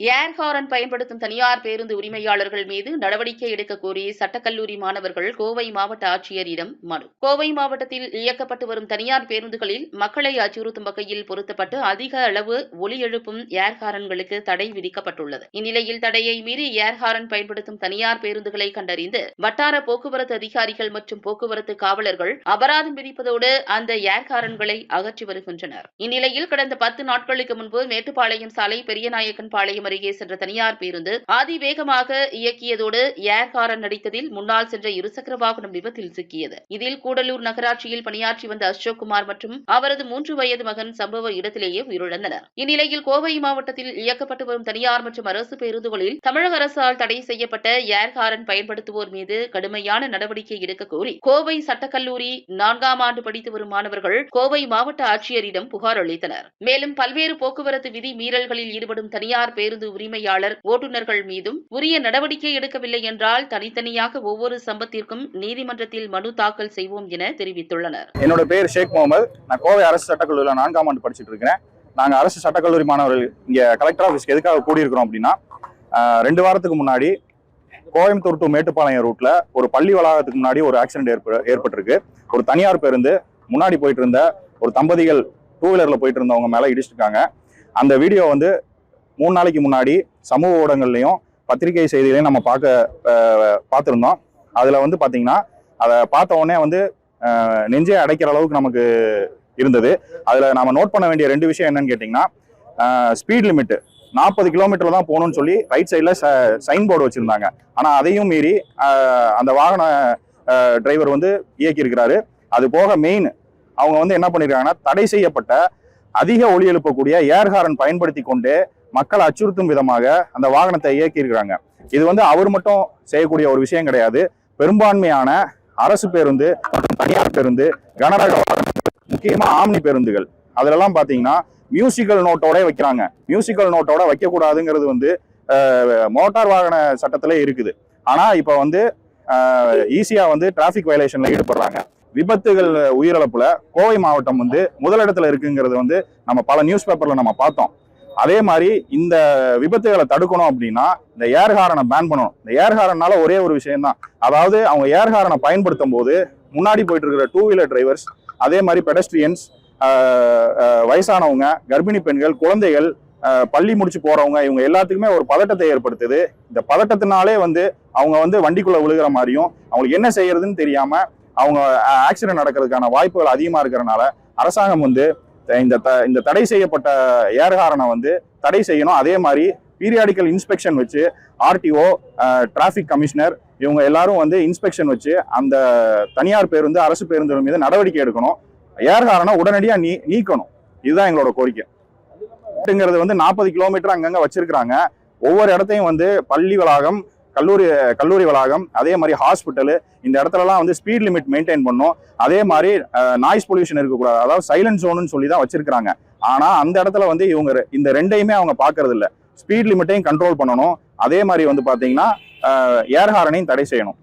ஏர் horn பயன்படுத்தும் தனியார் பேருந்து உரிமையாளர்கள் மீது நடவடிக்கை எடுக்க கோரி சட்டக்கல்லூரி மாணவர்கள் கோவை மாவட்ட ஆட்சியரிடம் மனு. கோவை மாவட்டத்தில் இயக்கப்பட்டு வரும் தனியார் பேருந்துகளில் மக்களை அச்சுறுத்தும் வகையில் பொருத்தப்பட்டு அதிக அளவு ஒலி எழுப்பும் ஏர் ஹாரன்களுக்கு தடை விதிக்கப்பட்டுள்ளது. இந்நிலையில் தடையை மீறி ஏர் ஹாரன் பயன்படுத்தும் தனியார் பேருந்துகளை கண்டறிந்து வட்டார போக்குவரத்து அதிகாரிகள் மற்றும் போக்குவரத்து காவலர்கள் அபராதம் விதிப்பதோடு அந்த ஏர் ஹாரன்களை அகற்றி வருகின்றனர். இந்நிலையில் கடந்த பத்து நாட்களுக்கு முன்பு மேட்டுப்பாளையம் சாலை பெரியநாயக்கன் பாளையம் அருகே சென்ற தனியார் பேருந்து அதிவேகமாக இயக்கியதோடு ஏர் ஹாரன் அடித்ததில் முன்னால் சென்ற இருசக்கர வாகனம் விபத்தில் சிக்கியது. இதில் கூடலூர் நகராட்சியில் பணியாற்றி வந்த அசோக் குமார் மற்றும் அவரது மூன்று வயது மகன் சம்பவ இடத்திலேயே உயிரிழந்தனர். இந்நிலையில் கோவை மாவட்டத்தில் இயக்கப்பட்டு வரும் தனியார் மற்றும் அரசு பேருந்துகளில் தமிழக அரசால் தடை செய்யப்பட்ட ஏர் ஹாரன் பயன்படுத்துவோர் மீது கடுமையான நடவடிக்கை எடுக்க கோரி கோவை சட்டக்கல்லூரி நான்காம் ஆண்டு படித்து வரும் மாணவர்கள் கோவை மாவட்ட ஆட்சியரிடம் புகார் அளித்தனர். மேலும் பல்வேறு போக்குவரத்து விதி மீறல்களில் ஈடுபடும் தனியார் பேருந்து உரிமையாளர் ஓட்டுநர்கள் மீதும் உரிய நடவடிக்கை எடுக்கவில்லை என்றால் தனித்தனியாக ஒவ்வொரு சம்பத்திற்கும் நீதிமன்றத்தில் மனு தாக்கல் செய்வோம் என தெரிவித்துள்ளனர். என்னோட பேர் ஷேக் முகமது. நான் கோவை அரசு சட்டக்கல்லூரியில் நான்காம் ஆண்டு படிச்சுட்டு இருக்கிறேன் நாங்கள் அரசு சட்டக்கல்லூரி மாணவர்கள் இங்கே கலெக்டர் ஆஃபீஸ்க்கு எதுக்காக கூடியிருக்கிறோம் அப்படின்னா ரெண்டு வாரத்துக்கு முன்னாடி கோயம்புத்தூர் டு மேட்டுப்பாளையம் ரூட்ல ஒரு பள்ளி வளாகத்துக்கு முன்னாடி ஒரு ஆக்சிடென்ட் ஏற்ப ஏற்பட்டிருக்கு. ஒரு தனியார் பேருந்து முன்னாடி போயிட்டு இருந்த ஒரு தம்பதிகள் டூ வீலர்ல போயிட்டு இருந்தவங்க மேல இடிச்சிருக்காங்க. அந்த வீடியோ வந்து மூணு நாளைக்கு முன்னாடி சமூக ஊடகங்கள்லையும் பத்திரிகை செய்திகளையும் நம்ம பார்க்க பார்த்துருந்தோம். அதில் வந்து பார்த்தீங்கன்னா அதை பார்த்த உடனே வந்து ஆஹ், நெஞ்சே அடைக்கிற அளவுக்கு நமக்கு இருந்தது. அதில் நாம் நோட் பண்ண வேண்டிய ரெண்டு விஷயம் என்னன்னு கேட்டிங்கன்னா ஸ்பீட் லிமிட்டு நாற்பது கிலோமீட்டர் தான் போகணும்னு சொல்லி ரைட் சைடில் சைன் போர்டு வச்சிருந்தாங்க. ஆனால் அதையும் மீறி அந்த வாகன டிரைவர் வந்து இயக்கியிருக்கிறாரு. அது போக மெயின் அவங்க வந்து என்ன பண்ணியிருக்காங்கன்னா தடை செய்யப்பட்ட அதிக ஒளி எழுப்பக்கூடிய ஏர் ஹாரன் பயன்படுத்தி கொண்டு மக்களை அச்சுறுத்தும் விதமாக அந்த வாகனத்தை இயக்கியிருக்கிறாங்க. இது வந்து அவர் மட்டும் செய்யக்கூடிய ஒரு விஷயம் கிடையாது. பெரும்பான்மையான அரசு பேருந்து மற்றும் தனியார் பேருந்து கனரக வாகனங்கள், முக்கியமாக ஆம்னி பேருந்துகள். அதிலெல்லாம் பார்த்தீங்கன்னா மியூசிக்கல் நோட்டோட வைக்கிறாங்க. மியூசிக்கல் நோட்டோட வைக்கக்கூடாதுங்கிறது வந்து மோட்டார் வாகன சட்டத்திலே இருக்குது. ஆனால் இப்போ வந்து ஈஸியாக வந்து டிராஃபிக் வயலேஷனில் ஈடுபடுறாங்க. விபத்துகள் உயிரிழப்புல கோவை மாவட்டம் வந்து முதலிடத்துல இருக்குங்கிறது வந்து நம்ம பல நியூஸ் பேப்பர்ல நம்ம பார்த்தோம். அதே மாதிரி இந்த விபத்துகளை தடுக்கணும் அப்படின்னா இந்த ஏர் ஹாரனை பேன் பண்ணணும். இந்த ஏர் ஹாரனால ஒரே ஒரு விஷயம் தான் அதாவது அவங்க ஏர் ஹாரனை பயன்படுத்தும் போது முன்னாடி போயிட்டு இருக்கிற டூ வீலர் டிரைவர்ஸ் அதே மாதிரி பெடஸ்ட்ரியன்ஸ் வயசானவங்க கர்ப்பிணி பெண்கள் குழந்தைகள் பள்ளி முடிச்சு போறவங்க இவங்க எல்லாத்துக்குமே ஒரு பதட்டத்தை ஏற்படுத்துது. இந்த பதட்டத்தினாலே வந்து அவங்க வந்து வண்டிக்குள்ள விழுகிற மாதிரியும் அவங்களுக்கு என்ன செய்யறதுன்னு தெரியாம அவங்க ஆக்சிடென்ட் நடக்கிறதுக்கான வாய்ப்புகள் அதிகமா இருக்கிறனால அரசாங்கம் வந்து இந்த த- இந்த தடை செய்யப்பட்ட ஏர்ஹாரனை வந்து தடை செய்யணும். அதே மாதிரி பீரியாடிக்கல் இன்ஸ்பெக்ஷன் வச்சு ஆர்டிஓ டிராஃபிக் கமிஷனர் இவங்க எல்லாரும் வந்து இன்ஸ்பெக்ஷன் வச்சு அந்த தனியார் பேருந்து அரசு பேருந்துகள் மீது நடவடிக்கை எடுக்கணும். ஏர்ஹாரனை உடனடியாக நீ நீக்கணும். இதுதான் எங்களோட கோரிக்கை. அப்படிங்கிறது வந்து நாற்பது கிலோமீட்டர் அங்கங்கே வச்சிருக்கிறாங்க. ஒவ்வொரு இடத்தையும் வந்து பள்ளி வளாகம் கல்லூரி கல்லூரி வளாகம் அதே மாதிரி ஹாஸ்பிட்டலு இந்த இடத்துலலாம் வந்து ஸ்பீட் லிமிட் மெயின்டைன் பண்ணும். அதே மாதிரி நாய்ஸ் பொல்யூஷன் இருக்கக்கூடாது. அதாவது சைலன்ட் ஜோனுன்னு சொல்லி தான் வச்சிருக்காங்க ஆனால் அந்த இடத்துல வந்து இவங்க இந்த ரெண்டையுமே அவங்க பார்க்கறது ஸ்பீட் லிமிட்டையும் கண்ட்ரோல் பண்ணணும். அதே மாதிரி வந்து பார்த்தீங்கன்னா ஏர் ஹாரனையும் தடை செய்யணும்.